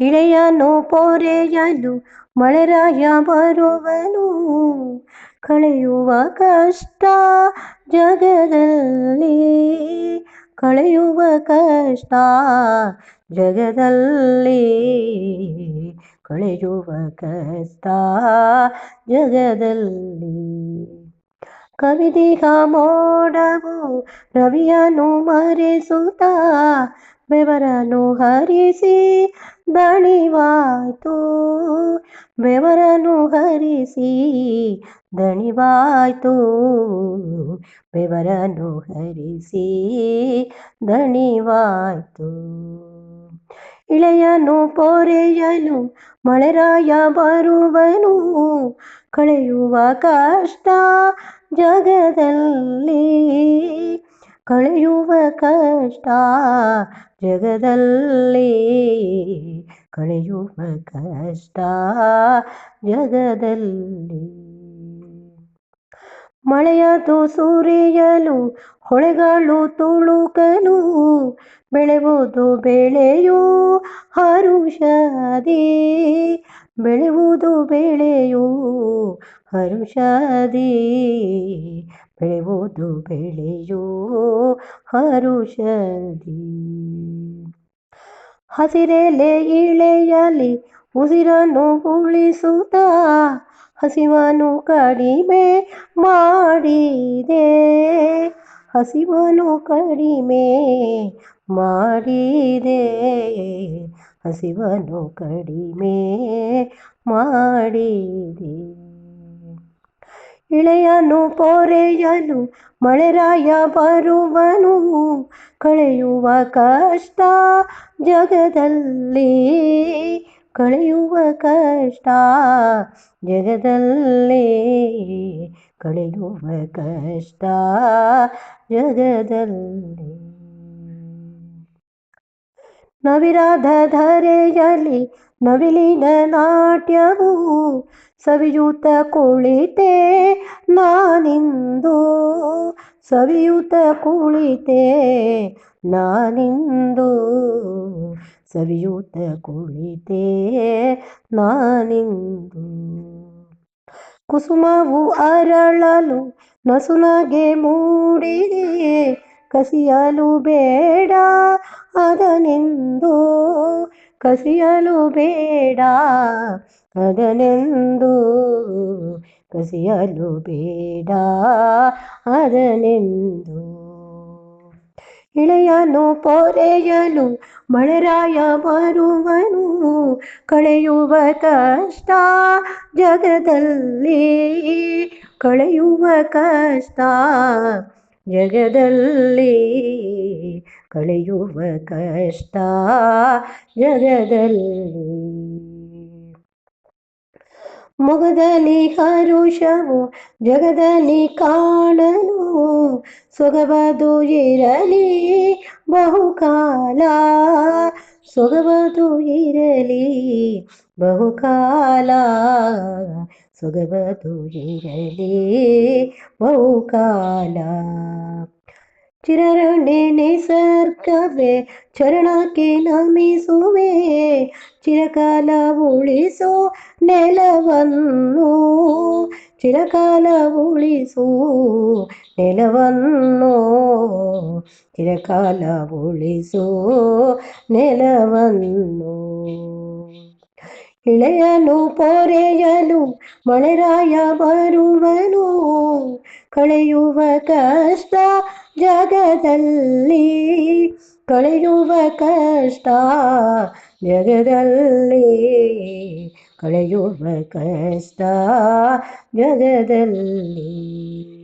ಇಳೆಯನು ಪೊರೆಯಲು ಮಳೆರಾಯ ಬರುವನು. ಕಳೆಯುವ ಕಷ್ಟ ಜಗದಲ್ಲಿ, ಕಳೆಯುವ ಕಷ್ಟ ಜಗದಲ್ಲಿ, ಕಳೆಯುವ ಕಷ್ಟ ಜಗದಲ್ಲಿ. ಕವಿದಿಹ ಮೋಡವು ರವಿಯನು ಮರೆಸುತ್ತ ಬೆವರನು ಹರಿಸಿ ದಣಿವಾಯ್ತು. ಬೆವರನು ಹರಿಸಿ ದಣಿವಾಯ್ತು. ಬೆವರನು ಹರಿಸಿ ದಣಿವಾಯ್ತು. ಇಳೆಯನು ಪೊರೆಯಲು ಮಳೆರಾಯ ಬರುವನು. ಕಳೆಯುವ ಕಷ್ಟ ಜಗದಲ್ಲಿ ಕಳೆಯುವ ಕಷ್ಟ ಜಗದಲ್ಲಿ, ಕಳೆಯುವ ಕಷ್ಟ ಜಗದಲ್ಲಿ. ಮಳೆಯದು ಸುರಿಯಲು, ಹೊಳೆಗಳು ತುಳುಕಲು, ಬೆಳೆವುದು ಬೆಳೆಯು ಹರುಷದಿ ಬೆಳೆಯುವುದು ಬೆಳೆಯೋ ಹರುಷದಿ. ಬೆಳೆಯುವುದು ಬೆಳೆಯೋ ಹರುಷದಿ. ಹಸಿರೆಲೆ ಇಳೆಯಲಿ ಉಸಿರನ್ನು ಉಳಿಸುತ್ತ ಹಸಿವನ್ನು ಕಡಿಮೆ ಮಾಡಿದೆ. ಹಸಿವನ್ನು ಕಡಿಮೆ ಮಾಡಿದೆ. ಹಸಿವನ್ನು ಕಡಿಮೆ ಮಾಡಿದೆ. ಇಳೆಯನು ಪೊರೆಯಲು ಮಳೆರಾಯ ಬರುವನು. ಕಳೆಯುವ ಕಷ್ಟ ಜಗದಲ್ಲಿ, ಕಳೆಯುವ ಕಷ್ಟ ಜಗದಲ್ಲಿ, ಕಳೆಯುವ ಕಷ್ಟ ಜಗದಲ್ಲಿ. ನವಿರಾಧ ಧರೆಯಲ್ಲಿ ನವಿಲಿನ ನಾಟ್ಯವು ಸವಿಯೂತ ಕುಳಿತೆ ನಾನಿಂದು, ಸವಿಯೂತ ಕುಳಿತೆ ನಾನಿಂದು, ಸವಿಯೂತ ಕುಳಿತೆ ನಾನಿಂದು. ಕುಸುಮವು ಅರಳಲು ನಸುನಗೆ ಮೂಡಿದೆ ಕಸಿಯಲು ಬೇಡ ಅದನೆಂದು, ಕಸಿಯಲು ಬೇಡ ಅದನೆಂದು ಕಸಿಯಲು ಬೇಡ, ಅದನೆಂದು ಇಳೆಯನು ಪೊರೆಯಲು ಮಳೆರಾಯ ಬರುವನು, ಕಳೆಯುವ ಕಷ್ಟ ಜಗದಲ್ಲಿ, ಕಳೆಯುವ ಕಷ್ಟ ಜಗದಲ್ಲಿ, ಕಳೆಯುವ ಕಷ್ಟ ಜಗದಲ್ಲಿ. ಮೊಗದಲ್ಲಿ ಹರುಷವು ಜಗದಲ್ಲಿ ಕಾಣಲು ಸೊಗಬದು ಇರಲಿ ಬಹುಕಾಲ. ಸೊಗಬದು ಇರಲಿ ಬಹುಕಾಲ. ಸೊಗಬದು ಇರಲಿ ಬಹುಕಾಲ. ಚಿರರಣೆ ನಿಸರ್ಗವೇ, ಚರಣಕ್ಕೆ ನಮಿಸುವೆ. ಚಿರಕಾಲ ಉಳಿಸೋ ನೆಲವನ್ನು, ಚಿರಕಾಲ ಉಳಿಸು ನೆಲವನ್ನು. ಚಿರಕಾಲ ಉಳಿಸು ನೆಲವನ್ನು. ಇಳೆಯನು ಪೊರೆಯಲು ಮಳೆರಾಯ ಬರುವನು. ಕಳೆಯುವ ಕಷ್ಟ ಜಗದಲ್ಲಿ ಕಳೆಯುವ ಕಷ್ಟ ಜಗದಲ್ಲಿ ಕಳೆಯುವ ಕಷ್ಟ ಜಗದಲ್ಲಿ.